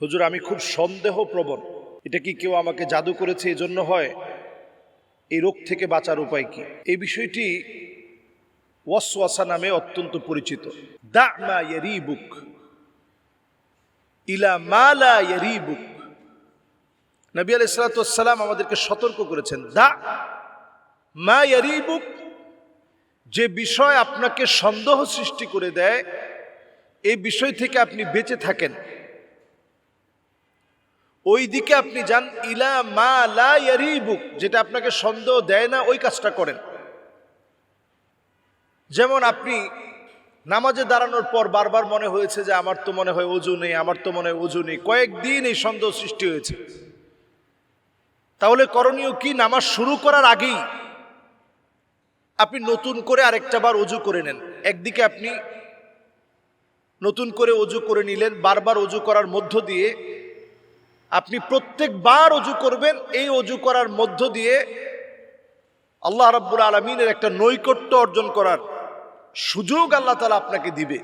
হুজুর, আমি খুব সন্দেহ প্রবণ এটা কি কেউ আমাকে জাদু করেছে? এই জন্য হয়। এই রোগ থেকে বাঁচার উপায় কি? এই বিষয়টি ওয়াসওয়াসা নামে অত্যন্ত পরিচিত। দা মা ইয়ারি বুক ইলা মালা ইয়ারি বুক নবী আলাইহিস সালাম আমাদেরকে সতর্ক করেছেন। দা মা ইয়ারি বুক যে বিষয় আপনাকে সন্দেহ সৃষ্টি করে দেয়, এই বিষয় থেকে আপনি বেঁচে থাকেন। ওই দিকে আপনি যান, ইলা মা লা ইয়ারিবুক যেটা আপনাকে সন্দেহ দেয় না, ওই কাজটা করেন। যেমন আপনি নামাজে দাঁড়ানোর পর বারবার মনে হয়েছে যে, আমার তো মনে হয় অজু নেই, আমার তো মনে হয় অজু নেই। কয়েকদিন এই সন্দেহ সৃষ্টি হয়েছে। তাহলে করণীয় কি? নামাজ শুরু করার আগেই আপনি নতুন করে আরেকটা বার অজু করে নেন। একদিকে আপনি নতুন করে অজু করে নিলেন, বারবার অজু করার মধ্য দিয়ে আপনি প্রত্যেকবার অজু করবেন, এই অজু করার মধ্য দিয়ে আল্লাহ রাব্বুল আলমিনের একটা নৈকট্য অর্জন করার সুযোগ আল্লাহ তালা আপনাকে দিবে।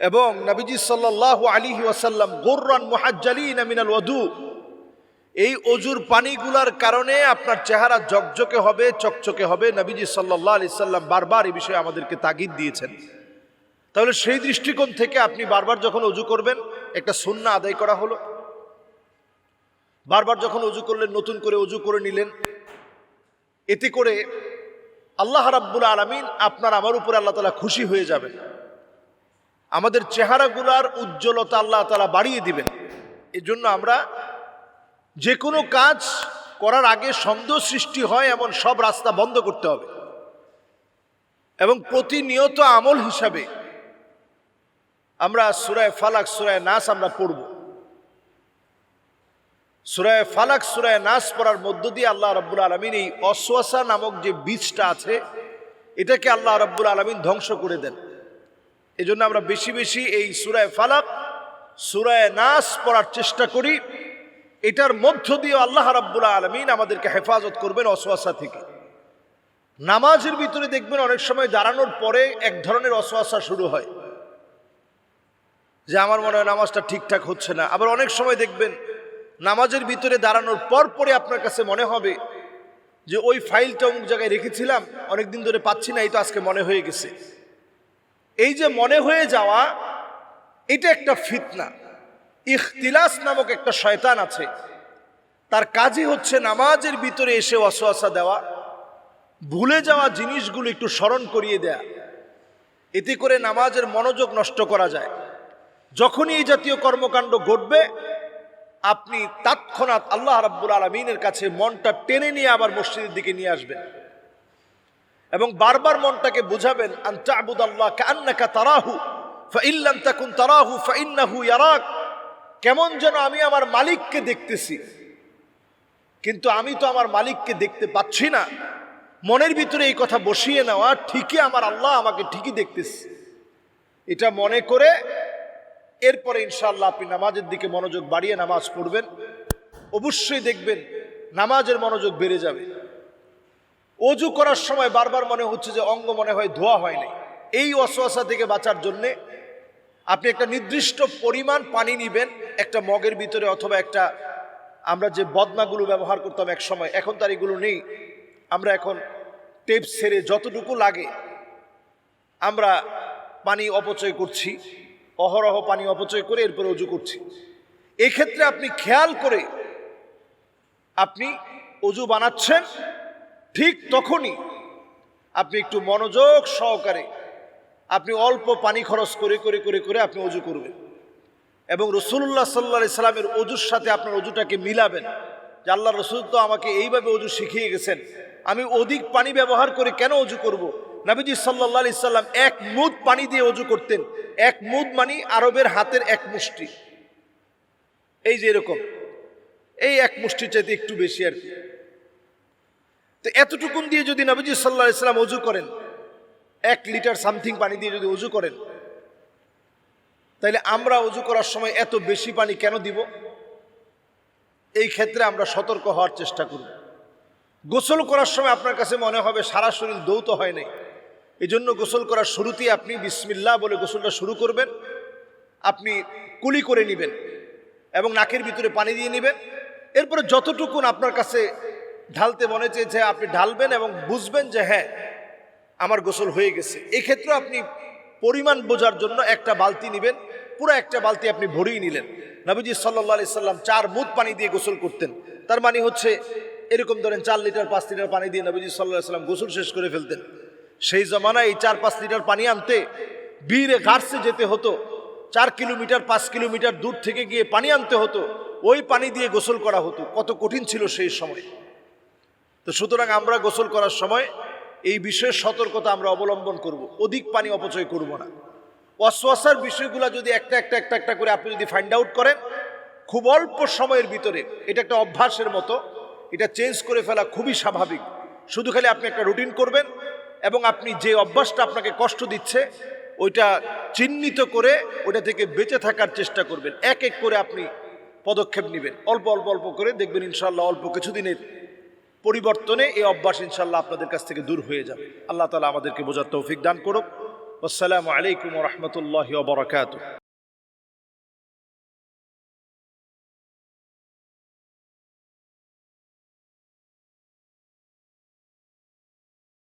এবং নবীজি সাল্লাহ আলী ওয়াসাল্লাম, গোর্রান মুহাজ্জালিন মিনাল ওয়াদু, এই অজুর পানিগুলার কারণে আপনার চেহারা জকজকে হবে, চকচকে হবে। নবীজি সাল্লাহ আলি সাল্লাম বারবার এই বিষয়ে আমাদেরকে তাগিদ দিয়েছেন। তাহলে সেই দৃষ্টিকোণ থেকে আপনি বারবার যখন অজু করবেন, একটা সুন্না আদায় করা হলো। বারবার যখন অজু করলেন, নতুন করে অজু করে নিলেন, এতে করে আল্লাহ রাব্বুল আলমিন আপনার আমার উপরে আল্লাহ তালা খুশি হয়ে যাবেন। আমাদের চেহারাগুলার উজ্জ্বলতা আল্লাহ তালা বাড়িয়ে দিবেন। এই জন্য আমরা যে কোনো কাজ করার আগে সন্দেহ সৃষ্টি হয়, এমন সব রাস্তা বন্ধ করতে হবে। এবং প্রতিনিয়ত আমল হিসাবে আমরা সুরায় ফালাক সুরায় নাস আমরা পড়ব। সুরায় ফালাক, সুরায় নাস পড়ার মধ্য দিয়ে আল্লাহ রব্বুল আলমিন এই অশ্বাসা নামক যে বীজটা আছে, এটাকে আল্লাহ রব্বুল আলমিন ধ্বংস করে দেন। এই জন্য আমরা বেশি বেশি এই সুরায় ফালাক, সুরায় নাস পড়ার চেষ্টা করি। এটার মধ্য দিয়ে আল্লাহ রাব্বুল আলমিন আমাদেরকে হেফাজত করবেন অসোয়াশা থেকে। নামাজের ভিতরে দেখবেন অনেক সময় দাঁড়ানোর পরে এক ধরনের অসোয়াশা শুরু হয়। যে আমার মনে হয় নামাজটা ঠিকঠাক হচ্ছে না। আবার অনেক সময় দেখবেন নামাজের ভিতরে দাঁড়ানোর পর পরে আপনার কাছে মনে হবে যে ওই ফাইলটা অমুক জায়গায় রেখেছিলাম, অনেকদিন ধরে পাচ্ছি না, এই তো আজকে মনে হয়ে গেছে। এই যে মনে হয়ে যাওয়া, এটা একটা ফিতনা। ইখতিলাস নামক একটা শয়তান আছে। তার কাজই হচ্ছে নামাজের ভিতরে এসে অসোয়াশা দেওয়া, ভুলে যাওয়া জিনিসগুলো একটু স্মরণ করিয়ে দেয়া। এতে করে নামাজের মনোযোগ নষ্ট করা যায়। যখনই এই জাতীয় কর্মকাণ্ড ঘটবে আপনি তৎক্ষণাৎ আল্লাহ রাব্বুল আলমিনের কাছে মনটা টেনে নিয়ে আবার মসজিদের দিকে নিয়ে আসবেন। এবং বারবার মনটাকে বুঝাবেন আন্তাবুদ আল্লাহ কান্নাকা তারাহু ফাইল্লাম তাকুন তারাহু ফাইন্নাহু ইয়ারাক। কেমন যেন আমি আমার মালিককে দেখতেছি। কিন্তু আমি তো আমার মালিককে দেখতে পাচ্ছি না। মনের ভিতরে এই কথা বসিয়ে নেওয়া ঠিকই আমার আল্লাহ আমাকে ঠিকই দেখতেছি। এটা মনে করে এরপরে ইনশাল্লাহ আপনি নামাজের দিকে মনোযোগ বাড়িয়ে নামাজ পড়বেন। অবশ্যই দেখবেন নামাজের মনোযোগ বেড়ে যাবে। অজু করার সময় বারবার মনে হচ্ছে যে অঙ্গ মনে হয়, ধোয়া হয় নাই। এই অসুয়াশা থেকে বাঁচার জন্যে আপনি একটা নির্দিষ্ট পরিমাণ পানি নিবেন, একটা মগের ভিতরে অথবা একটা আমরা যে বদনাগুলো ব্যবহার করতাম এক সময়, এখন তার এগুলো নেই। আমরা এখন টেপ সেরে যতটুকু লাগে আমরা পানি অপচয় করছি। অহরহ পানি অপচয় করে এরপরে অজু করছি এক্ষেত্রে আপনি খেয়াল করে আপনি অজু বানাচ্ছেন, ঠিক তখনই আপনি একটু মনোযোগ সহকারে আপনি অল্প পানি খরচ করে করে করে করে আপনি অজু করবেন এবং রসুল্লাহ সাল্লা সাল্লামের অজুর সাথে আপনার অজুটাকে মিলাবেন যে আল্লাহ রসুল তো আমাকে এইভাবে অজু শিখিয়ে গেছেন, আমি অধিক পানি ব্যবহার করে কেন অজু করব। নাবিজি সাল্লাহ আলি সাল্লাম এক মুদ পানি দিয়ে অজু করতেন। এক মুদ মানি আরবের হাতের এক মুষ্টি। এই যে এরকম। এই এক মুষ্টি চাইতে একটু বেশি আর কি। তো এতটুকুন দিয়ে যদি নবীজি সাল্লাহ ইসলাম অজু করেন, এক লিটার সামথিং পানি দিয়ে যদি অজু করেন, তাইলে আমরা অজু করার সময় এত বেশি পানি কেন দিব? এই ক্ষেত্রে আমরা সতর্ক হওয়ার চেষ্টা করব। গোসল করার সময় আপনার কাছে মনে হবে সারা শরীর দৌত হয় নাই। এই জন্য গোসল করার শুরুতেই আপনি বিসমিল্লাহ বলে গোসলটা শুরু করবেন। আপনি কুলি করে নেবেন এবং নাকের ভিতরে পানি দিয়ে নেবেন। এরপরে যতটুকুন আপনার কাছে ঢালতে মনে চেয়েছে আপনি ঢালবেন এবং বুঝবেন যে হ্যাঁ আমার গোসল হয়ে গেছে। এই ক্ষেত্রে আপনি পরিমাণ বোঝার জন্য একটা বালতি নেবেন। পুরো একটা বালতি আপনি ভরিয়ে নিলেন। নবীজি সাল্লাহ আলি সাল্লাম চার মুদ পানি দিয়ে গোসল করতেন। তার মানে হচ্ছে এরকম ধরেন চার লিটার, পাঁচ লিটার পানি দিয়ে নবীজি সাল্লাহ সাল্লাম গোসল শেষ করে ফেলতেন। সেই জমানায় এই চার পাঁচ লিটার পানি আনতে বীরে ঘাটসে যেতে হতো। চার কিলোমিটার, পাঁচ কিলোমিটার দূর থেকে গিয়ে পানি আনতে হতো। ওই পানি দিয়ে গোসল করা হতো। কত কঠিন ছিল সেই সময়। তো সুতরাং আমরা গোসল করার সময় এই বিষয়ে সতর্কতা আমরা অবলম্বন করব। অধিক পানি অপচয় করব না। অশ্বাসার বিষয়গুলো যদি একটা একটা একটা একটা করে আপনি যদি ফাইন্ড আউট করেন, খুব অল্প সময়ের ভিতরে, এটা একটা অভ্যাসের মতো, এটা চেঞ্জ করে ফেলা খুবই স্বাভাবিক। শুধু খালি আপনি একটা রুটিন করবেন এবং আপনি যে অভ্যাসটা আপনাকে কষ্ট দিচ্ছে, ওইটা চিহ্নিত করে ওটা থেকে বেঁচে থাকার চেষ্টা করবেন। এক এক করে আপনি পদক্ষেপ নেবেন। অল্প অল্প অল্প করে দেখবেন ইনশাল্লাহ অল্প কিছুদিনের পরিবর্তনে এই অভ্যাস ইনশাল্লাহ আপনাদের কাছ থেকে দূর হয়ে যাবে। আল্লাহ তালা আমাদেরকে বোঝার তৌফিক দান করুক। আসসালামু আলাইকুম রহমতুল্লাহ বরকাত